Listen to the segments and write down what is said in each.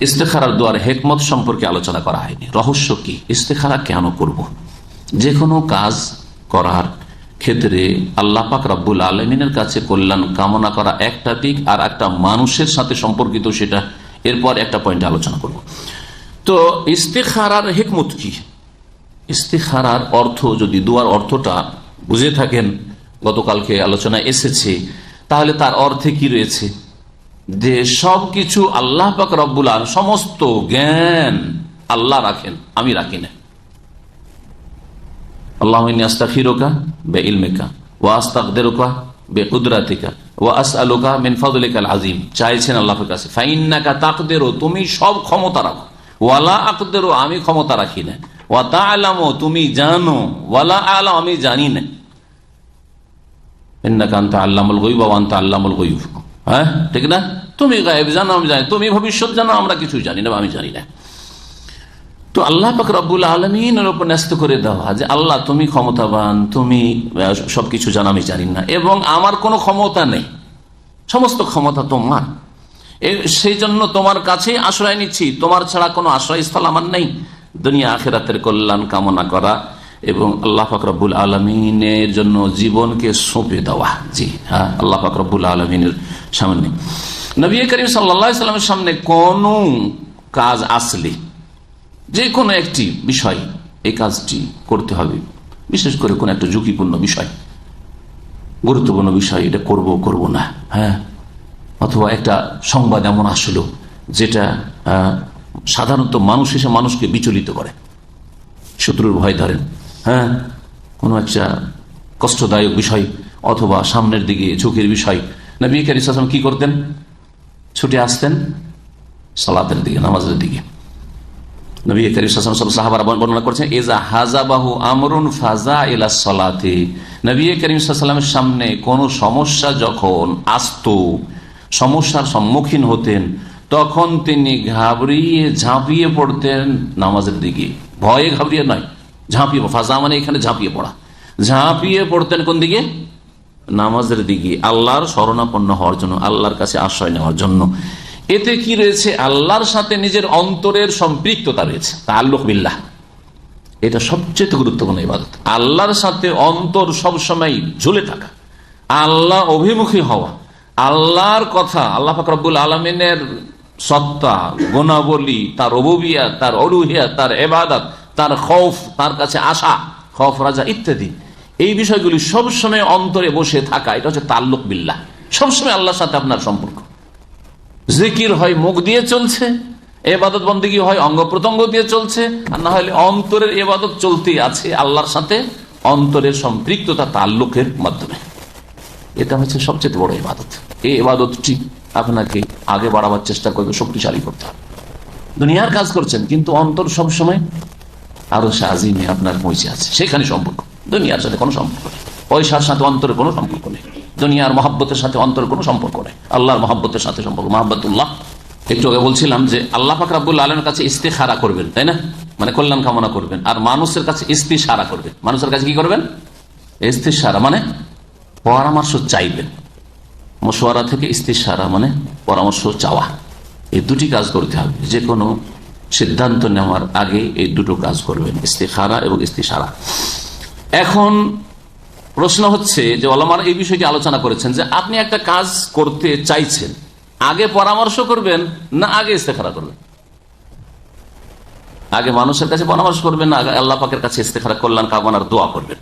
ইস্তেখারার দোয়ার হেকমত সম্পর্কে আলোচনা করা হয়নি। রহস্য কি? ইস্তেখারা কেন করব। যে কোনো কাজ করার ক্ষেত্রে আল্লাহ পাক রব্বুল আলমিনের কাছে কল্যাণ কামনা করা একটা দিক আর একটা মানুষের সাথে সম্পর্কিত সেটা, এরপর একটা পয়েন্ট আলোচনা করব। তো ইস্তেখারার হেকমত কি? ইস্তেখারার অর্থ, যদি দুয়ার অর্থটা বুঝে থাকেন, গতকালকে আলোচনা এসেছে, তাহলে তার অর্থে কি রয়েছে? যে সব কিছু আল্লাহ পাক রব্বুল সমস্ত জ্ঞান আল্লাহ রাখেন, আমি রাখি না। আল্লাহ আস্তাফিরোকা বে ইলমেকা ও আস্তাকদেরোকা বে কুদরাতিকা ও তুমি সব ক্ষমতা রাখো। ওয়ালা আমি ক্ষমতা রাখি না। ওয়া তা তুমি জানো। ওয়ালা আলাম, আমি জানি না। আল্লামুল গইব হ্যাঁ? ঠিক না? তুমি গায়েব জানো, আমি জানি। তুমি ভবিষ্যৎ জানো, আমরা কিছু জানি না আমি জানি না। তো আল্লাহ রব্বুল আলমিনের উপর ন্যস্ত করে দেওয়া যে, আল্লাহ তুমি ক্ষমতাবান, তুমি সবকিছু জানো, আমি জানি না। এবং আমার কোনো ক্ষমতা নেই। সমস্ত ক্ষমতা তোমার। সেই জন্য তোমার কাছেই আশ্রয় নিচ্ছি। তোমার ছাড়া কোনো আশ্রয়স্থল আমার নেই। দুনিয়া আখেরাতের কল্যাণ কামনা করা। এবং আল্লাহ ফাকরাবুল আলমিনের জন্য জীবনকে সঁপে দেওয়া। জি হ্যাঁ আল্লাহ ফাকরাবুল আলমিনের সামনে। নবী করিম সাল্লামের সামনে কোন কাজ আসলে যে কোনো একটি বিষয় এই কাজটি করতে হবে। বিশেষ করে কোন একটা ঝুঁকিপূর্ণ বিষয়, গুরুত্বপূর্ণ বিষয়, এটা করব করব না হ্যাঁ? অথবা একটা সংবাদ এমন আসলো, যেটা সাধারণত মানুষ এসে মানুষকে বিচলিত করে। শত্রুর ভয় ধরেন। হ্যাঁ? কোনো একটা কষ্টদায়ক বিষয় অথবা সামনের দিকে ঝুঁকির বিষয়। নবী কারিম কি করতেন? ছুটে আসতেন সালাতের দিকে, নামাজের দিকে। সাহাবার বর্ণনা করছেন এজা আমরুন ফাজা সাল্লামের সামনে কোন সমস্যা যখন আসত, সমস্যার সম্মুখীন হতেন, তখন তিনি ঘাবড়িয়ে ঝাঁপিয়ে পড়তেন নামাজের দিকে। ভয়ে ঘাবড়িয়ে নয় ঝাঁপিয়ে ফাজা মানে এখানে ঝাঁপিয়ে পড়া। ঝাঁপিয়ে পড়তেন কোন দিকে? নামাজের দিকে, আল্লাহর শরণাপন্ন হওয়ার জন্য, আল্লাহর কাছে আশ্রয় নেওয়ার জন্য। এতে কি রয়েছে? আল্লাহর সাথে নিজের অন্তরের সম্পৃক্ততা রয়েছে আল্লুক বিল্লাহ। এটা সবচেয়ে গুরুত্বপূর্ণ ইবাদত। আল্লাহর সাথে অন্তর সবসময় ঝুলে থাকা, আল্লাহ অভিমুখী হওয়া, আল্লাহর কথা, আল্লাহ ফাকরুল আলমিনের সত্তা, গুণাবলী, তার অবুবিয়া তার অরুহিয়া তার এবাদত তার খৌফ তার কাছে আসা, খফ, রাজা ইত্যাদি। এই বিষয়গুলি সবসময় অন্তরে বসে থাকা, এটা হচ্ছে তাল্লুক বিল্লাহ। সবসময় আল্লাহর সাথে আপনার সম্পর্ক। জিকির হয় মুখ দিয়ে চলছে, এবাদত বন্দী হয় অঙ্গ প্রত্যঙ্গ দিয়ে চলছে, আর না হলে অন্তরের এবাদত চলতে আছে আল্লাহর সাথে অন্তরের সম্পৃক্ততা তাল্লুকের মাধ্যমে। এটা হচ্ছে সবচেয়ে বড় ইবাদত এই ইবাদতটি আপনাকে আগে বাড়াবার চেষ্টা করবে, শক্তিশালী করতে হবে। দুনিয়ার কাজ করছেন, কিন্তু অন্তর সবসময় আরও সাজিমে আপনার পৌঁছে আছে। সেখানে সম্পর্ক। দুনিয়ার সাথে কোনো সম্পর্ক নেই। পয়সার সাথে অন্তরের কোনো সম্পর্ক নেই। দুনিয়ার মহাব্বতের সাথে অন্তরের কোনো সম্পর্ক নেই। আল্লাহর মহাব্বতের সাথে সম্পর্ক। মহাব্বতুল্লাহ। একটু আগে বলছিলাম যে আল্লাহ ফাকরাবুল আলমের কাছে ইস্তেখারা করবেন, তাই না? মানে কল্যাণ কামনা করবেন। আর মানুষের কাছে ইস্তিসারা করবেন। মানুষের কাছে কি করবেন? ইস্তিসারা মানে পরামর্শ চাইবেন। মশোয়ারা থেকে ইস্তিসারা মানে পরামর্শ চাওয়া। এই দুটি কাজ করতে হবে। যে কোনো সিদ্ধান্ত নেওয়ার আগে এই দুটো কাজ করবেন, ইস্তেখারা এবং ইস্তিসারা এখন প্রশ্ন হচ্ছে যে অলমার এই বিষয়টি আলোচনা করেছেন যে আপনি একটা কাজ করতে চাইছেন, আগে পরামর্শ করবেন না আগে ইস্তেখারা করবেন? আগে মানুষের কাছে পরামর্শ করবেন না আল্লাহ পাকের কাছে ইস্তেখারা কল্যাণ কামনার দোয়া করবেন?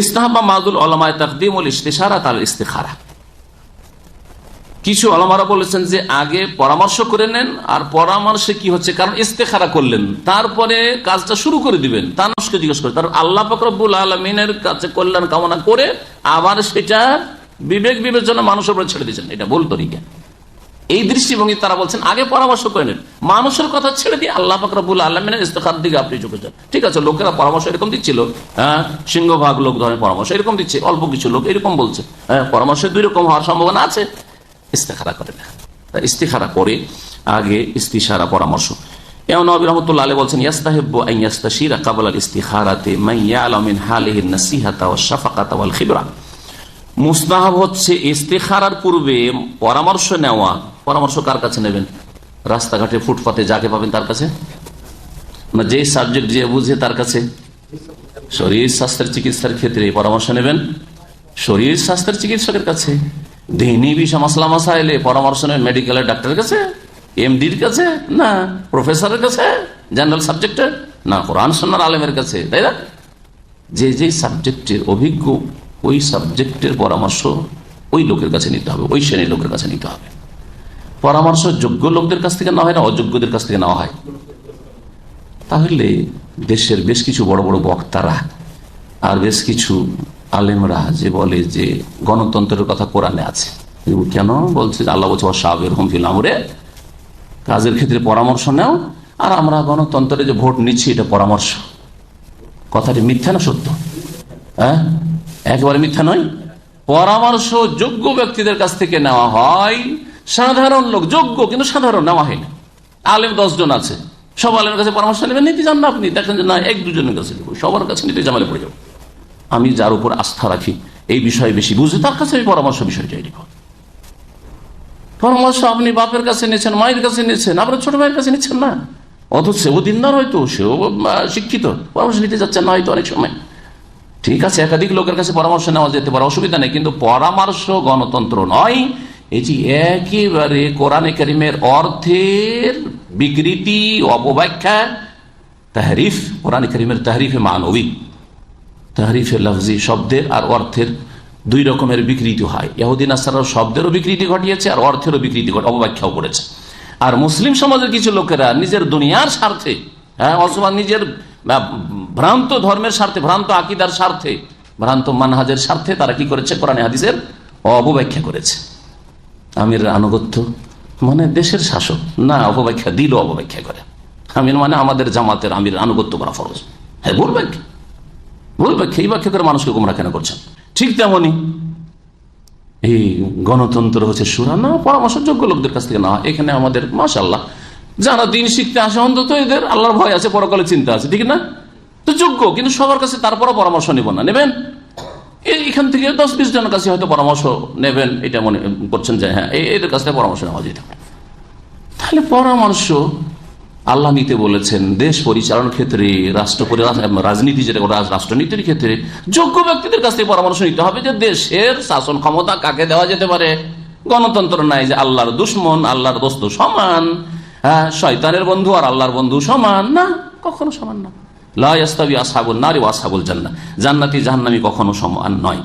ইস্তাহাবা মাদুল আলমায় তাকদিম ইস্তেসারা তার ইস্তেখারা কিছু আলমারা বলেছেন যে আগে পরামর্শ করে নেন, আর পরামর্শে কি হচ্ছে? কারণ ইস্তেখারা করলেন, তারপরে কাজটা শুরু করে দিবেন তা মানুষকে জিজ্ঞেস করে। তার আল্লাহ ফকরবুল আলমিনের কাছে কল্যাণ কামনা করে আবার সেটা বিবেক বিবেচনা মানুষের উপরে ছেড়ে দিয়েছেন। এটা বল তরিকা। এই দৃষ্টিভঙ্গি তারা বলছেন, আগে পরামর্শ করে নেন। মানুষের কথা ছেড়ে দিয়ে আল্লাহ ফকরবুল আলমিনের ইস্তেখার দিকে আপনি চোখে যান। ঠিক আছে, লোকেরা পরামর্শ এরকম দিচ্ছিল হ্যাঁ সিংহভাগ লোক ধরনের পরামর্শ এরকম দিচ্ছে, অল্প কিছু লোক এরকম বলছে। হ্যাঁ পরামর্শ দুই রকম হওয়ার সম্ভাবনা আছে। ইস্তেখারা করে না। ইস্তেখারা করে আগে ইস্তিসারা পরামর্শ। এমন ইস্তিখারাতে খিবরা। মুস্তাহাব হচ্ছে ইস্তেখারার পূর্বে পরামর্শ নেওয়া। পরামর্শ কার কাছে নেবেন? রাস্তাঘাটে ফুটপাতে যাকে পাবেন তার কাছে? না যে সাবজেক্ট যে বুঝে তার কাছে? শরীর স্বাস্থ্যের চিকিৎসার ক্ষেত্রে পরামর্শ নেবেন। শরীর স্বাস্থ্যের চিকিৎসকের কাছে। পরামর্শ মেডিকেলের ডাক্তারের কাছে এমডির কাছে, না কাছে জেনারেল না, কোরআন আলেমের কাছে, তাই না? যে সাবজেক্টের অভিজ্ঞ, ওই সাবজেক্টের পরামর্শ ওই লোকের কাছে নিতে হবে, ওই শ্রেণির লোকের কাছে নিতে হবে। পরামর্শ যোগ্য লোকদের কাছ থেকে নেওয়া হয় না, অযোগ্যদের কাছ থেকে নেওয়া হয়? তাহলে দেশের বেশ কিছু বড় বড় বক্তারা আর বেশ কিছু আলেমরা যে বলে যে গণতন্ত্রের কথা কোরআনে আছে। কেন? বলছে আল্লাহ বলছে সাবের হুমফিল আমরে। কাজের ক্ষেত্রে পরামর্শ নেও। আর আমরা গণতন্ত্রে যে ভোট নিচ্ছি, এটা পরামর্শ। কথাটি মিথ্যা না সত্য? হ্যাঁ? একেবারে মিথ্যা নয়। পরামর্শ যোগ্য ব্যক্তিদের কাছ থেকে নেওয়া হয়। সাধারণ লোক, যোগ্য, কিন্তু সাধারণ, নেওয়া হয় না। আলেম দশজন আছে। সব আলেমের কাছে পরামর্শ নেবেন, নিতে যান না আপনি। দেখেন যে না, এক দুজনের কাছে সবার কাছে নিতে জামালে পড়ে যাব। আমি যার উপর আস্থা রাখি, এই বিষয়ে বেশি বুঝি, তার কাছে আমি পরামর্শ বিষয়টাই নিব। পরামর্শ আপনি বাপের কাছে নিচ্ছেন মায়ের কাছে নিচ্ছেন আপনার ছোট ভাইয়ের কাছে নিচ্ছেন না? অথচ সেও দিনদার হয়তো, সেও শিক্ষিত। পরামর্শ নিতে যাচ্ছেন না হয়তো অনেক সময়। ঠিক আছে, একাধিক লোকের কাছে পরামর্শ নেওয়া যেতে পারে, অসুবিধা নেই, কিন্তু পরামর্শ গণতন্ত্র নয়। এই যে একেবারে কোরআনে করিমের অর্থের বিকৃতি, অপব্যাখ্যা, তাহরিফ, কোরআন করিমের তাহরিফে মানবী। তাহরিফে লফজি শব্দের আর অর্থের দুই রকমের বিকৃতি হয়। ইহুদিন আসার শব্দেরও বিকৃতি ঘটিয়েছে আর অর্থেরও বিকৃতি ঘট অপব্যাখ্যাও করেছে। আর মুসলিম সমাজের কিছু লোকেরা নিজের দুনিয়ার স্বার্থে হ্যাঁ অথবা নিজের ভ্রান্ত ধর্মের স্বার্থে, ভ্রান্ত আকিদার স্বার্থে, ভ্রান্ত মানহাজের স্বার্থে তারা কি করেছে? কোরআনে হাদিসের অপব্যাখ্যা করেছে। আমির আনুগত্য মানে দেশের শাসক। না অপব্যাখ্যা দিল অপব্যাখ্যা করে। আমির মানে আমাদের জামাতের আমির আনুগত্য করা ফরজ। হ্যাঁ বলবেন ব্যাখ্যা ভুল ব্যাখ্যা এই ব্যাখ্যা করে মানুষকে গুমরা কেন করছেন? ঠিক তেমনই এই গণতন্ত্র হচ্ছে সুরা না পরামর্শযোগ্য লোকদের কাছ থেকে না এখানে আমাদের মাসাল্লাহ যারা দিন শিখতে আসে, অন্তত এদের আল্লাহর ভয় আছে, পরকালে চিন্তা আছে, ঠিক না? তো যোগ্য, কিন্তু সবার কাছে তারপরও পরামর্শ নেব না। নেবেন? এখান থেকে দশ বিশ জনের কাছে হয়তো পরামর্শ নেবেন, এটা মনে করছেন যে হ্যাঁ এদের কাছ থেকে পরামর্শ নেওয়া যেতে পারে তাহলে পরামর্শ আল্লাহ নিতে বলেছেন, দেশ পরিচালনার ক্ষেত্রে, রাষ্ট্র রাজনীতি যেটা রাষ্ট্রনীতির ক্ষেত্রে যোগ্য ব্যক্তিদের কাছ থেকে পরামর্শ নিতে হবে যে দেশের শাসন ক্ষমতা কাকে দেওয়া যেতে পারে। গণতন্ত্র নাই যে আল্লাহর দুশ্মন, আল্লাহর দোস্ত সমান হ্যাঁ শয়তানের বন্ধু আর আল্লাহর বন্ধু সমান। না, কখনো সমান না। লাস্তাবি আসাবুল নারী আসাবুল জান্না জান্নাতি জাহান্নামি কখনো সমান নয়।